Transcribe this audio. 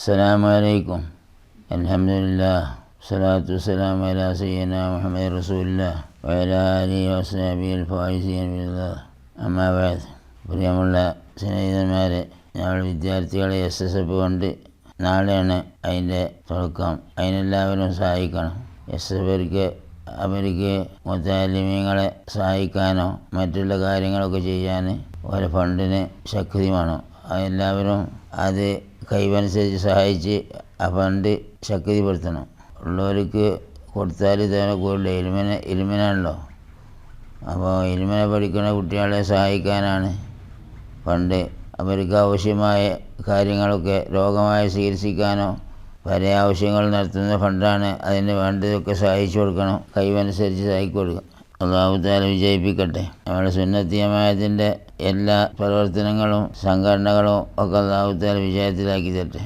السلام عليكم الحمد لله والصلاة والسلام على سيدنا محمد رسول الله وعلى آله وصحبه الفائزين بالله അമ്മാ ബാദ് പ്രിയമുള്ള സ്നേഹിതന്മാരെ ഞങ്ങൾ വിദ്യാർത്ഥികളെ എസ് എസ് എഫ് കൊണ്ട് നാളെയാണ് അതിൻ്റെ തുടക്കം അതിനെല്ലാവരും സഹായിക്കണം എസ് എസ് എഫർക്ക് അവർക്ക് മുത്താലിമീങ്ങളെ സഹായിക്കാനോ മറ്റുള്ള കാര്യങ്ങളൊക്കെ ചെയ്യാൻ ഓരോ ഫണ്ടിന് ശക്തി വേണം അതെല്ലാവരും അത് കഴിവനുസരിച്ച് സഹായിച്ച് ആ ഫണ്ട് ശക്തിപ്പെടുത്തണം. ഉള്ളവർക്ക് കൊടുത്താൽ ഇതേ കൂടുതൽ ഇലുമിന ഇലുമിനാണല്ലോ അപ്പോൾ ഇലുമിനെ പഠിക്കുന്ന കുട്ടികളെ സഹായിക്കാനാണ് പണ്ട് അവർക്ക് ആവശ്യമായ കാര്യങ്ങളൊക്കെ രോഗമായി ചികിത്സിക്കാനോ പല ആവശ്യങ്ങൾ നടത്തുന്ന ഫണ്ടാണ് അതിന് വേണ്ടതൊക്കെ സഹായിച്ചു കൊടുക്കണം. കഴിവനുസരിച്ച് സഹായിച്ചു കൊടുക്കുക. അള്ളാഹുത്താല വിജയിപ്പിക്കട്ടെ. നമ്മുടെ സുന്നത്തിയമായതിന്റെ എല്ലാ പ്രവർത്തനങ്ങളും സംഘടനകളും ഒക്കെ അള്ളാഹുത്താല വിജയത്തിലാക്കി തരട്ടെ.